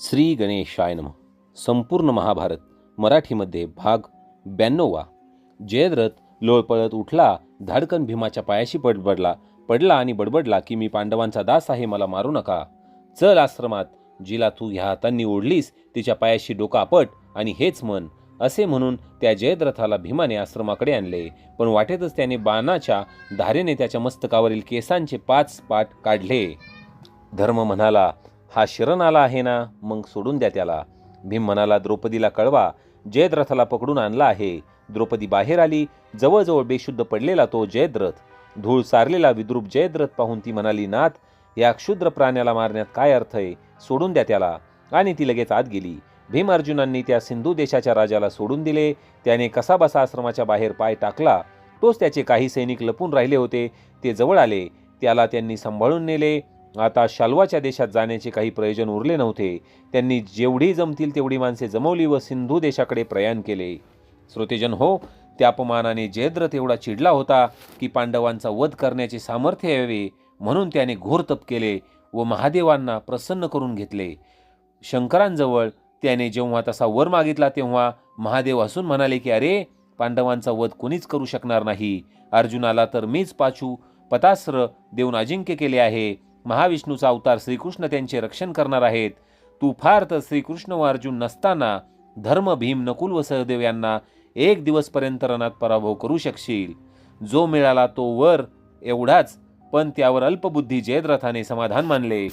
श्री गणेशाय नम. संपूर्ण महाभारत मराठीमध्ये भाग ब्याण्णववा. जयद्रथ लोळपळत उठला धाडकन भीमाच्या पायाशी बडबडला पडला आणि बडबडला की मी पांडवांचा दास आहे मला मारू नका. चल आश्रमात जिला तू ह्या हातांनी ओढलीस तिच्या पायाशी डोका आपट आणि हेच म्हण. असे म्हणून त्या जयद्रथाला भीमाने आश्रमाकडे आणले. पण वाटेतच त्याने बाणाच्या धारेने त्याच्या मस्तकावरील केसांचे पाच पाट काढले. धर्म म्हणाला हा शरण आला आहे ना मग सोडून द्या त्याला. भीम म्हणाला द्रौपदीला कळवा जयद्रथाला पकडून आणला आहे. द्रौपदी बाहेर आली जवळजवळ बेशुद्ध पडलेला तो जयद्रथ. धूळ सारलेला विद्रूप जयद्रथ पाहून ती म्हणाली नाथ या क्षुद्र प्राण्याला मारण्यात काय अर्थ आहे? सोडून द्या त्याला. आणि ती लगेच आत गेली. भीम अर्जुनांनी त्या सिंधू देशाच्या राजाला सोडून दिले. त्याने कसाबसा आश्रमाच्या बाहेर पाय टाकला. तोच त्याचे काही सैनिक लपून राहिले होते. ते जवळ आले. त्याला त्यांनी सांभाळून नेले. आता शाल्वाच्या देशात जाण्याचे काही प्रयोजन उरले नव्हते. त्यांनी जेवढी जमतील तेवढी माणसे जमवली व सिंधू देशाकडे प्रयाण केले. श्रोतेजन हो त्या अपमानाने जयद्रथ एवढा चिडला होता की पांडवांचा वध करण्याचे सामर्थ्य यावे म्हणून त्याने घोर तप केले व महादेवांना प्रसन्न करून घेतले. शंकरांजवळ त्याने जेव्हा तसा वर मागितला तेव्हा महादेव हसून म्हणाले की अरे पांडवांचा वध कोणीच करू शकणार नाही. अर्जुनाला तर मीच पाचू पतास्त्र देऊन अजिंक्य केले आहे. महाविष्णूचा अवतार श्रीकृष्ण त्यांचे रक्षण करणार आहेत. तू फार तर श्रीकृष्ण व अर्जुन नसताना धर्म भीम नकुल व सहदेव यांना एक दिवसपर्यंत रणात पराभव करू शकशील. जो मिळाला तो वर एवढाच पण त्यावर अल्पबुद्धी जयद्रथाने समाधान मानले.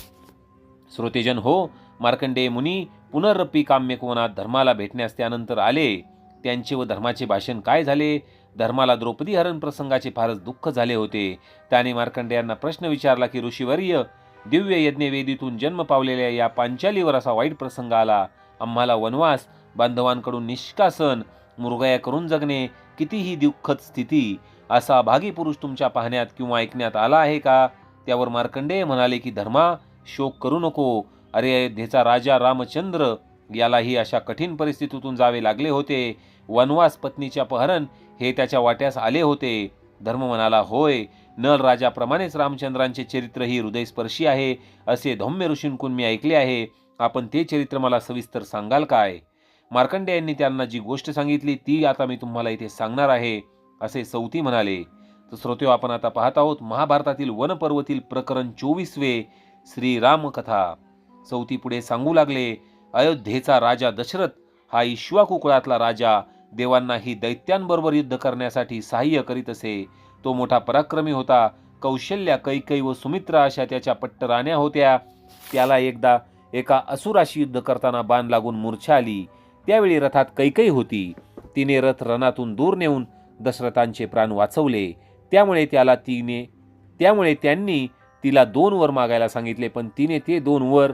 श्रोतेजन हो मार्कंडेय मुनी पुनर्रपी काम्यकोनात धर्माला भेटण्यास त्यानंतर आले. त्यांचे व धर्माचे भाषण काय झाले? धर्माला द्रौपदी हरण प्रसंगाचे फारच दुःख झाले होते. त्याने मार्कंडेयांना प्रश्न विचारला की ऋषीवर्य दिव्य यज्ञवेदीतून जन्म पावलेल्या या पांचालीवर असा वाईट प्रसंग आला. आम्हाला वनवास बांधवांकडून निष्कासन मुरगया करून जगणे कितीही दुःखद स्थिती असा भागी पुरुष तुमच्या पाहण्यात किंवा ऐकण्यात आला आहे का त्यावर मार्कंडेय म्हणाले की धर्मा शोक करू नको. अरे अयोध्येचा राजा रामचंद्र यालाही अशा कठीण परिस्थितीतून जावे लागले होते. वनवास पत्नीच्या अपहरण हे त्याच्या वाट्यास आले होते. धर्म म्हणाला होय नल राजाप्रमाणेच रामचंद्रांचे चरित्र ही हृदयस्पर्शी आहे असे धौम्य ऋषींकून मी ऐकले आहे. आपण ते चरित्र मला सविस्तर सांगाल काय? मार्कंडे यांनी त्यांना जी गोष्ट सांगितली ती आता मी तुम्हाला इथे सांगणार आहे असे सौती म्हणाले. तर श्रोते आपण आता पाहत आहोत महाभारतातील वनपर्वतील प्रकरण चोवीसवे श्रीरामकथा. सौती चौथी पुढे सांगू लागले अयोध्येचा राजा दशरथ हा ईश्वाकुकुळातला राजा देवांनाही दैत्यांबरोबर युद्ध करण्यासाठी सहाय्य करीत असे. तो मोठा पराक्रमी होता. कौशल्या कैकई व सुमित्रा अशा त्याच्या पट्टराण्या होत्या. त्याला एकदा एका असुराशी युद्ध करताना बाण लागून मूर्छा आली. त्यावेळी रथात कैकई होती. तिने रथ रणातून दूर नेऊन दशरथांचे प्राण वाचवले. त्यामुळे त्याला तिने त्यामुळे त्यांनी तिला दोन वर मागायला सांगितले पण तिने ते दोन वर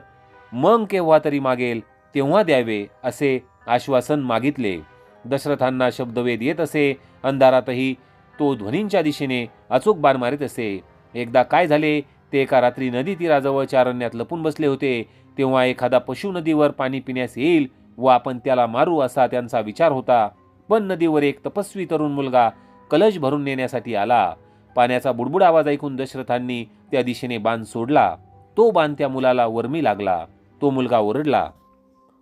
मग केव्हा तरी मागेल तेव्हा द्यावे असे आश्वासन मागितले. दशरथांना शब्दवेध येत असे. अंधारातही तो ध्वनींच्या दिशेने अचूक बाण मारित असे. एकदा काय झाले ते एका रात्री नदी तीराजवळच्या अरण्यात लपून बसले होते. तेव्हा एखादा पशु नदीवर पाणी पिण्यास येईल व आपण त्याला मारू असा त्यांचा विचार होता. पण नदीवर एक तपस्वी तरुण मुलगा कलश भरून नेण्यासाठी आला. पाण्याचा बुडबुड आवाज ऐकून दशरथांनी त्या दिशेने बाण सोडला. तो बाण त्या मुलाला वर्मी लागला. तो मुलगा ओरडला.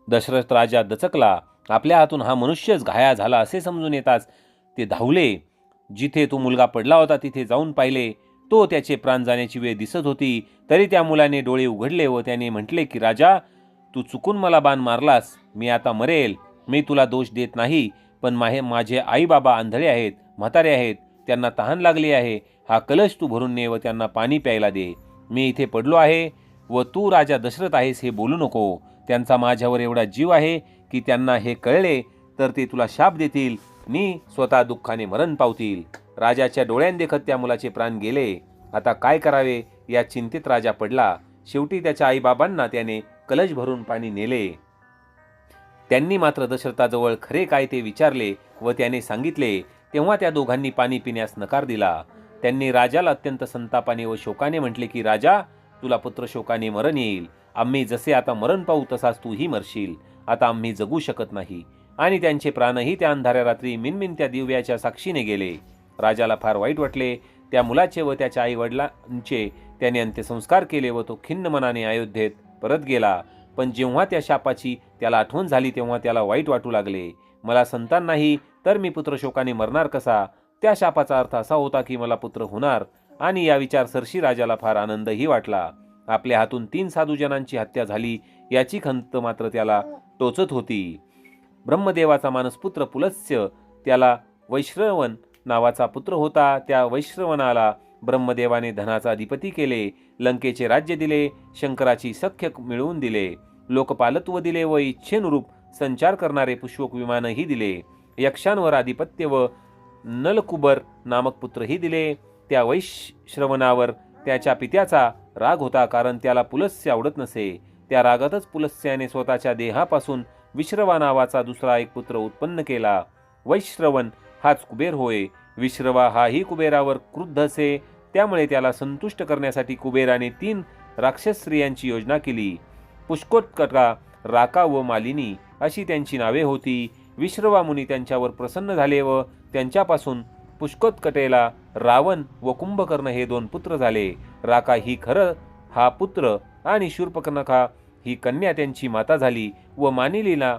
दशरथ राजा दचकला. आपल्या हातून हा मनुष्यच घाया झाला असे समजून येताच ते धावले. जिथे तो मुलगा पडला होता तिथे जाऊन पाहिले. तो त्याचे प्राण जाण्याची वेळ दिसत होती. तरी त्या मुलाने डोळे उघडले व त्याने म्हटले की राजा तू चुकून मला बाण मारलास. मी आता मरेल. मी तुला दोष देत नाही पण माहे माझे आई बाबा आंधळे आहेत म्हातारे आहेत. त्यांना तहान लागली आहे. हा कलश तू भरून ने व त्यांना पाणी प्यायला दे. मी इथे पडलो आहे व तू राजा दशरथ आहेस हे बोलू नको. त्यांचा माझ्यावर एवढा जीव आहे की त्यांना हे कळले तर ते तुला शाप देतील. मी स्वतः दुःखाने मरण पावतील. राजाच्या डोळ्यांदेखत त्या मुलाचे प्राण गेले. आता काय करावे? या चिंतेत राजा पडला. शेवटी त्याच्या आईबाबांना त्याने कलश भरून पाणी नेले. त्यांनी मात्र दशरथाजवळ खरे काय ते विचारले व त्याने सांगितले तेव्हा त्या दोघांनी पाणी पिण्यास नकार दिला. त्यांनी राजाला अत्यंत संतापाने व शोकाने म्हटले की राजा तुला पुत्र शोकाने मरण येईल. आम्ही जसे आता मरण पाहू तसाच तूही मरशील. आता आम्ही जगू शकत नाही. आणि त्यांचे प्राणही त्या अंधाऱ्या रात्री मिनमिन त्या दिव्याच्या साक्षीने गेले. राजाला फार वाईट वाटले. त्या मुलाचे व त्याच्या आई वडिलांचे त्याने अंत्यसंस्कार केले व तो खिन्न मनाने अयोध्येत परत गेला. पण जेव्हा त्या शापाची त्याला आठवण झाली तेव्हा त्याला वाईट वाटू लागले. मला संतान नाही तर मी पुत्रशोकाने मरणार कसा? त्या शापाचा अर्थ असा होता की मला पुत्र होणार. आणि या विचारसरशी राजाला फार आनंदही वाटला. आपल्या हातून तीन साधूजनांची हत्या झाली. याची खंत मात्र त्याला टोचत होती. ब्रह्मदेवाचा मानसपुत्र पुलस्य त्याला वैश्रवण नावाचा पुत्र होता. त्या वैश्रवणाला ब्रह्मदेवाने धनाचा अधिपती केले लंकेचे राज्य दिले शंकराची सख्य मिळवून दिले लोकपालत्व दिले व इच्छेनुरूप संचार करणारे पुष्पक विमानही दिले. यक्षांवर आधिपत्य व नलकुबर नामक पुत्रही दिले. त्या वैश्रवणावर त्याच्या पित्याचा राग होता कारण त्याला पुलस्य आवडत नसे. त्या रागातच पुलस्याने स्वतःच्या देहापासून विश्रवा नावाचा दुसरा एक पुत्र उत्पन्न केला. वैश्रवण हाच कुबेर होय. विश्रवा हाही कुबेरावर क्रुद्ध असे त्यामुळे त्याला संतुष्ट करण्यासाठी कुबेराने तीन राक्षस स्त्रियांची योजना केली. पुष्कोत्कटा राका व मालिनी अशी त्यांची नावे होती. विश्रवा मुनी त्यांच्यावर प्रसन्न झाले व त्यांच्यापासून पुष्कोत्कटेला रावण व कुंभकर्ण हे दोन पुत्र झाले. राका ही खरं हा पुत्र आणि शूर्पकर्णका ही कन्या त्यांची माता झाली व मानिलीला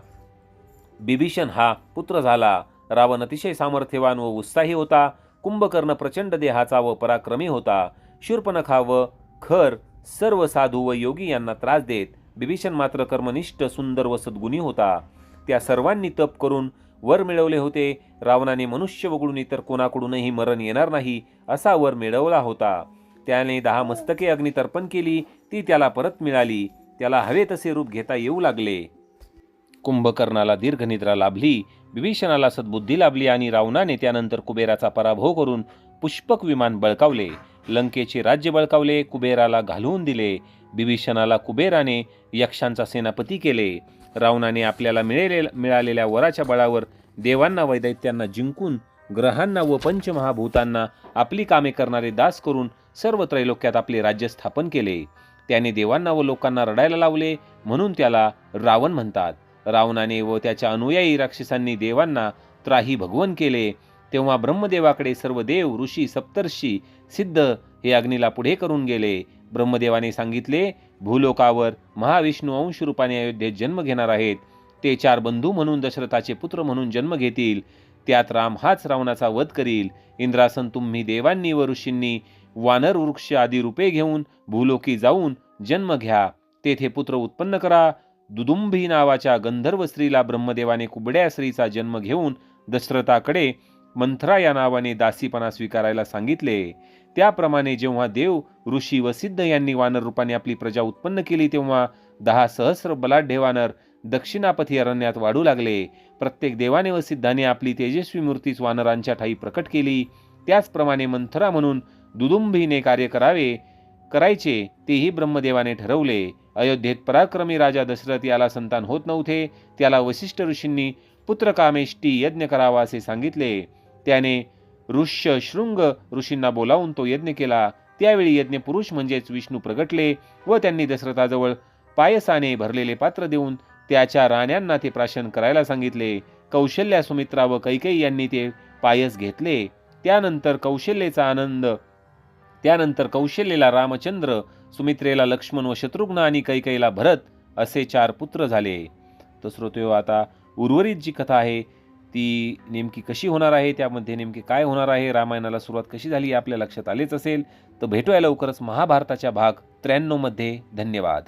बिभीषण हा पुत्र झाला. रावण अतिशय सामर्थ्यवान व उत्साही होता. कुंभकर्ण प्रचंड देहाचा व पराक्रमी होता. शूर्पणखा व खर सर्व साधू व योगी यांना त्रास देत बिभीषण मात्र कर्मनिष्ठ सुंदर व सद्गुणी होता. त्या सर्वांनी तप करून वर मिळवले होते. रावणाने मनुष्य वगळून इतर कोणाकडूनही मरण येणार नाही असा वर मिळवला होता. त्याने दहा मस्तके अग्नितर्पण केली. ती त्याला परत मिळाली. त्याला हवे तसे रूप घेता येऊ लागले. कुंभकर्णाला दीर्घनिद्रा लाभली विभीषणाला सद्बुद्धी लाभली आणि रावणाने त्यानंतर कुबेराचा पराभव करून पुष्पक विमान बळकावले. लंकेचे राज्य बळकावले कुबेराला घालवून दिले. बिभीषणाला कुबेराने यक्षांचा सेनापती केले. रावणाने आपल्याला मिळेले मिळालेल्या वराच्या बळावर देवांना वैदैत्यांना जिंकून ग्रहांना व पंचमहाभूतांना आपली कामे करणारे दास करून सर्व त्रैलोक्यात आपले राज्य स्थापन केले. त्याने देवांना व लोकांना रडायला लावले म्हणून त्याला रावण म्हणतात. रावणाने व त्याच्या अनुयायी राक्षसांनी देवांना त्राही भगवन केले. तेव्हा ब्रह्मदेवाकडे सर्व देव ऋषी सप्तर्षी सिद्ध हे अग्नीला पुढे करून गेले. ब्रह्मदेवाने सांगितले भूलोकावर महाविष्णू अंश रूपाने अयोध्येत जन्म घेणार आहेत. ते चार बंधू म्हणून दशरथाचे पुत्र म्हणून जन्म घेतील. त्यात राम हाच रावणाचा वध करील. इंद्रासन तुम्ही देवांनी व ऋषींनी वानर वृक्ष आदी रूपे घेऊन भूलोकी जाऊन जन्म घ्या. तेथे पुत्र उत्पन्न करा. दुदुंभी नावाच्या गंधर्व स्त्रीला ब्रह्मदेवाने कुबड्या स्त्रीचा जन्म घेऊन दशरथाकडे मंथरा या नावाने दासीपणा स्वीकारायला सांगितले. त्याप्रमाणे जेव्हा देव ऋषी व सिद्ध यांनी वानर रूपाने आपली प्रजा उत्पन्न केली तेव्हा दहा सहस्र बलाढ्य वानर दक्षिणापथी अरण्यात वाढू लागले. प्रत्येक देवाने व सिद्धाने आपली तेजस्वी मूर्तीच वानरांच्या ठाई प्रकट केली. त्याचप्रमाणे मंथरा म्हणून दुदुंभीने कार्य करावे करायचे तेही ब्रह्मदेवाने ठरवले. अयोध्येत पराक्रमी राजा दशरथ याला संतान होत नव्हते त्याला वशिष्ठ ऋषींनी पुत्रकामेष्टी यज्ञ करावा असे सांगितले. त्याने ऋष्य शृंग ऋषींना बोलावून तो यज्ञ केला. त्यावेळी यज्ञ पुरुष म्हणजेच विष्णू प्रगटले व त्यांनी दशरथाजवळ पायसाने भरलेले पात्र देऊन त्याच्या राण्यांना ते प्राशन करायला सांगितले. कौशल्या सुमित्रा व कैकेयी यांनी ते पायस घेतले. त्यानंतर कौशल्येचा आनंद त्यानंतर कौशल्येला रामचंद्र सुमित्रेला लक्ष्मण व शत्रुघ्न आणि कैकईला भरत असे चार पुत्र झाले. तर श्रोतो हो, आता उर्वरित जी कथा आहे ती नेमकी कशी होणार आहे त्यामध्ये नेमकी काय होणार आहे रामायणाला सुरुवात कशी झाली हे आपल्या लक्षात आलेच असेल. तर भेटूया लवकरच महाभारताच्या भाग त्र्याण्णवमध्ये. धन्यवाद.